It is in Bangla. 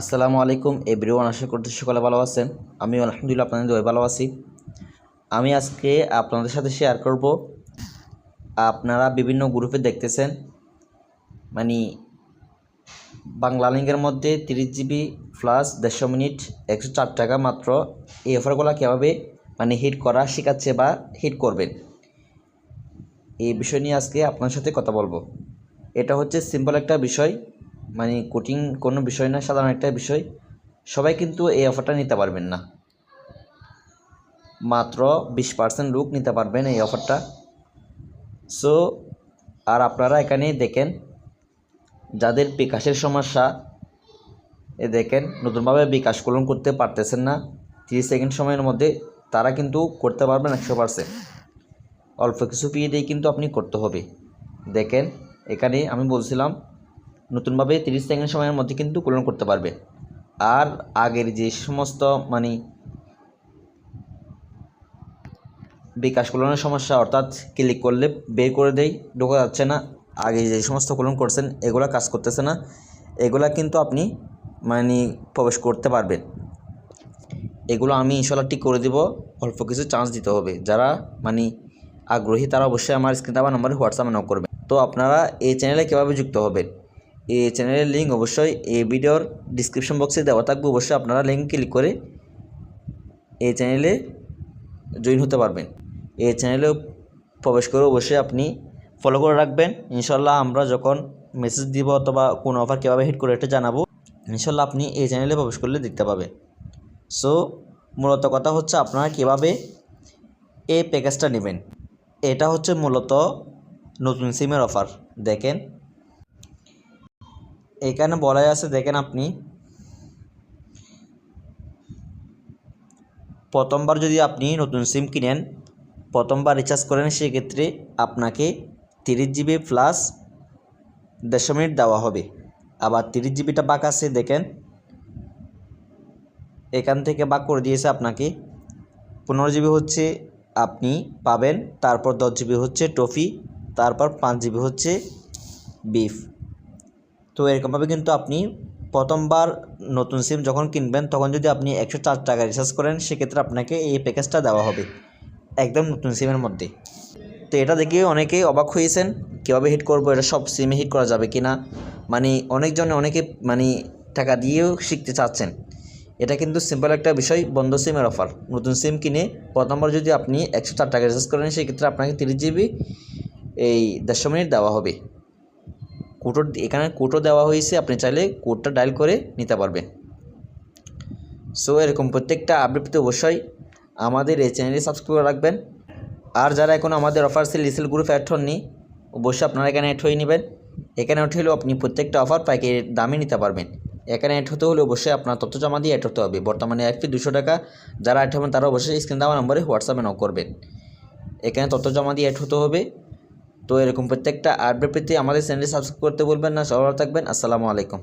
আসসালামু আলাইকুম এভরিওয়ান, আশা করতে সকলে ভালো আছেন। আমি আলহামদুলিল্লাহ আপনাদের দয় ভালো আছি। আমি আজকে আপনাদের সাথে শেয়ার করব। আপনারা বিভিন্ন গ্রুপে দেখতেছেন মানে বাংলা লিঙ্কের মধ্যে তিরিশ জিবি প্লাস দেড়শো মিনিট, একশো চার টাকা মাত্র। এই অফারগুলো কীভাবে মানে হিট করা শেখাচ্ছে বা হিট করবেন? এই বিষয় নিয়ে আজকে আপনার সাথে কথা বলব। এটা হচ্ছে সিম্পল একটা বিষয়। মানে কঠিন কোনো বিষয় না, সাধারণ একটা বিষয়। সবাই কিন্তু এই অফারটা নিতে পারবেন না। মাত্র বিশ পার্সেন্ট লোক নিতে পারবেন এই অফারটা সো আর আপনারা এখানে দেখেন, যাদের বিকাশের সমস্যা, এ দেখেন, নতুনভাবে বিকাশ কলন করতে পারতেছেন না, তিরিশ সেকেন্ড সময়ের মধ্যে তারা কিন্তু করতে পারবেন একশো পার্সেন্ট অল্প কিছু ফি দিয়ে কিন্তু আপনি করতে হবে। দেখেন, এখানে আমি বলছিলাম নতুনভাবে তিরিশ সেকেন্ড সময়ের মধ্যে কিন্তু কুলন করতে পারবে। আর আগের যে সমস্ত মানে বিকাশ কলনের সমস্যা, অর্থাৎ ক্লিক করলে বের করে দেয় ঢোকা যাচ্ছে না। আগে যে সমস্ত কলন করছেন, এগুলা কাজ করতেছে না। এগুলা কিন্তু আপনি মানে প্রবেশ করতে পারবেন। এগুলো আমি ইনশাল্লাহ ঠিক করে দিব। অল্প কিছু চান্স দিতে হবে। যারা মানে আগ্রহী, তারা অবশ্যই আমার স্ক্রিনে আমার নাম্বারে হোয়াটসঅ্যাপে নক করবেন। তো আপনারা এই চ্যানেলে কীভাবে যুক্ত হবেন? এই চ্যানেলের লিঙ্ক অবশ্যই এই ভিডিওর ডিসক্রিপশন বক্সে দেওয়া থাকবে। অবশ্যই আপনারা লিঙ্ক ক্লিক করে এই চ্যানেলে জয়েন হতে পারবেন। এই চ্যানেলে প্রবেশ করে অবশ্যই আপনি ফলো করে রাখবেন। ইনশাল্লাহ আমরা যখন মেসেজ দিব অথবা কোন অফার কীভাবে হিট করে এটা জানাব। ইনশাল্লাহ আপনি এই চ্যানেলে প্রবেশ করলে দেখতে পাবেন। সো মূলত কথা হচ্ছে আপনারা কীভাবে এই প্যাকেজটা নেবেন। এটা হচ্ছে মূলত নতুন সিমের অফার দেখেন এখানে বলাই আছে, দেখেন আপনি। প্রথমবার যদি আপনি নতুন সিম কিনেন, প্রথমবার রিচার্জ করেন, সেক্ষেত্রে আপনাকে তিরিশ জিবি প্লাস দেড়শো মিনিট দেওয়া হবে। আবার তিরিশ জিবিটা বাক আছে, দেখেন। এখান থেকে বাক করে দিয়েছে আপনাকে। পনেরো জিবি হচ্ছে আপনি পাবেন, তারপর দশ জিবি হচ্ছে টফি, তারপর পাঁচ জিবি হচ্ছে বিফ তো এরকমভাবে কিন্তু আপনি প্রথমবার নতুন সিম যখন কিনবেন, তখন যদি আপনি একশো চার টাকা রিচার্জ করেন, সেক্ষেত্রে আপনাকে এই প্যাকেজটা দেওয়া হবে। একদম নতুন সিমের মধ্যে। তো এটা দেখে অনেকেই অবাক হয়েছেন, কীভাবে হিট করব, এটা সব সিমে হিট করা যাবে কি না মানে অনেকজন অনেকে মানে টাকা দিয়েও শিখতে চাচ্ছেন। এটা কিন্তু সিম্পল একটা বিষয়, বন্ধ সিমের অফার নতুন সিম কিনে প্রথমবার যদি আপনি একশো চার টাকা রিচার্জ করেন, সেক্ষেত্রে আপনাকে তিরিশ জিবি এই দেড়শো মিনিট দেওয়া হবে। কোটো এখানে কোটো দেওয়া হয়েছে, আপনি চাইলে কোডটা ডায়াল করে নিতে পারবেন সো এরকম প্রত্যেকটা আপডেট অবশ্যই আমাদের এই চ্যানেলে সাবস্ক্রাইব করে রাখবেন। আর যারা এখন আমাদের offer sale resale group add হননি, অবশ্যই আপনারা এখানে অ্যাড হয়ে নেবেন। এখানে উঠে হলেও আপনি প্রত্যেকটা অফার পাইকারি দামে নিতে পারবেন। এখানে অ্যাড হতে হলে অবশ্যই আপনার তথ্য জমা দিয়ে অ্যাড হতে হবে। বর্তমানে এক দুশো টাকা, যারা অ্যাড হবেন তারা অবশ্যই স্ক্রিন দেওয়া নম্বরে হোয়াটসঅ্যাপে নক করবেন। এখানে তথ্য জমা দিয়ে অ্যাড হতে হবে। তো এরকম প্রত্যেকটা আপডেট পেতে আমাদের চ্যানেলটি সাবস্ক্রাইব করতে বলবেন না। সবাই থাকবেন। আসসালামু আলাইকুম।